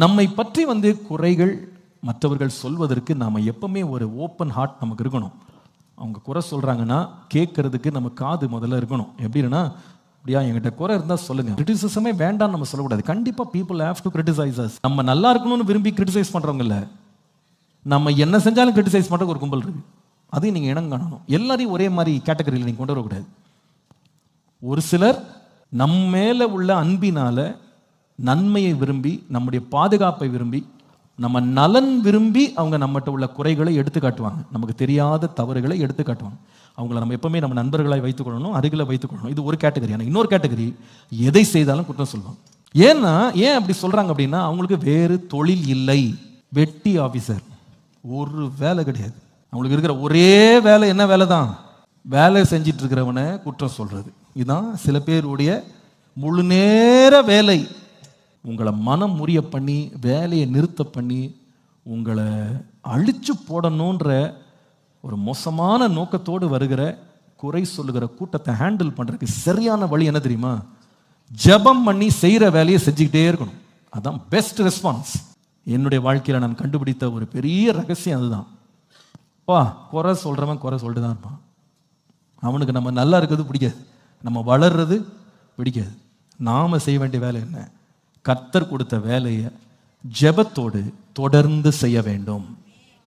நம்மை பற்றி வந்து குறைகள் மற்றவர்கள் சொல்வதற்கு நாம் எப்பவுமே ஒரு ஓப்பன் ஹார்ட் நமக்கு இருக்கணும். அவங்க குறை சொல்கிறாங்கன்னா கேட்கறதுக்கு நம்ம காது முதல்ல இருக்கணும். எப்படின்னா அப்படியா என்கிட்ட குறை இருந்தால் சொல்லுங்கள் கிரிட்டிசிசமே வேண்டாம் நம்ம சொல்லக்கூடாது. கண்டிப்பாக people have to criticise us நம்ம நல்லா இருக்கணும்னு விரும்பி கிரிட்டிசைஸ் பண்றவங்க நம்ம என்ன செஞ்சாலும் கிரிட்டிசைஸ் பண்றதுக்கு ஒரு கும்பல் இருக்குது அதையும் நீங்கள் இனம் காணணும். எல்லாரையும் ஒரே மாதிரி கேட்டகரியில் நீங்கள் கொண்டு வரக்கூடாது. ஒரு சிலர் நம்ம மேலே உள்ள அன்பினால நன்மையை விரும்பி நம்முடைய பாதுகாப்பை விரும்பி நம்ம நலன் விரும்பி அவங்க நம்மகிட்ட உள்ள குறைகளை எடுத்து காட்டுவாங்க. நமக்கு தெரியாத தவறுகளை எடுத்து காட்டுவாங்க. அவங்கள நம்ம எப்பவுமே நம்ம நண்பர்களாக வைத்துக்கொள்ளணும் அருகில் வைத்துக்கொள்ளணும் இது ஒரு கேட்டகரி. ஆனால் இன்னொரு கேட்டகரி எதை செய்தாலும் குற்றம் சொல்லுவாங்க ஏன்னா ஏன் அப்படி சொல்கிறாங்க அப்படின்னா அவங்களுக்கு வேறு தொழில் இல்லை. வெட்டி ஆஃபீஸர் ஒரு வேலை கிடையாது. அவங்களுக்கு இருக்கிற ஒரே வேலை என்ன வேலை தான் வேலை செஞ்சிட்டு இருக்கிறவனை குற்றம் சொல்கிறது இதுதான் சில பேருடைய முழு நேர வேலை. உங்களை மனம் முறிய பண்ணி வேலையை நிறுத்த பண்ணி உங்களை அழிச்சு போடணுன்ற ஒரு மோசமான நோக்கத்தோடு வருகிற குறை சொல்லுகிற கூட்டத்தை ஹேண்டில் பண்ணுறதுக்கு சரியான வழி என்ன தெரியுமா? ஜெபம் பண்ணி செய்கிற வேலையை செஞ்சுக்கிட்டே இருக்கணும். அதுதான் பெஸ்ட் ரெஸ்பான்ஸ் என்னுடைய வாழ்க்கையில் நான் கண்டுபிடித்த ஒரு பெரிய ரகசியம் அதுதான். பா குறை சொல்கிறவன் குறை சொல்லிட்டு தான் இருப்பான். அவனுக்கு நம்ம நல்லா இருக்கிறது பிடிக்காது. நம்ம வளர்றது பிடிக்காது. நாம் செய்ய வேண்டிய வேலை என்ன? கர்த்தர் கொடுத்த வேலையை ஜெபத்தோடு தொடர்ந்து செய்ய வேண்டும்.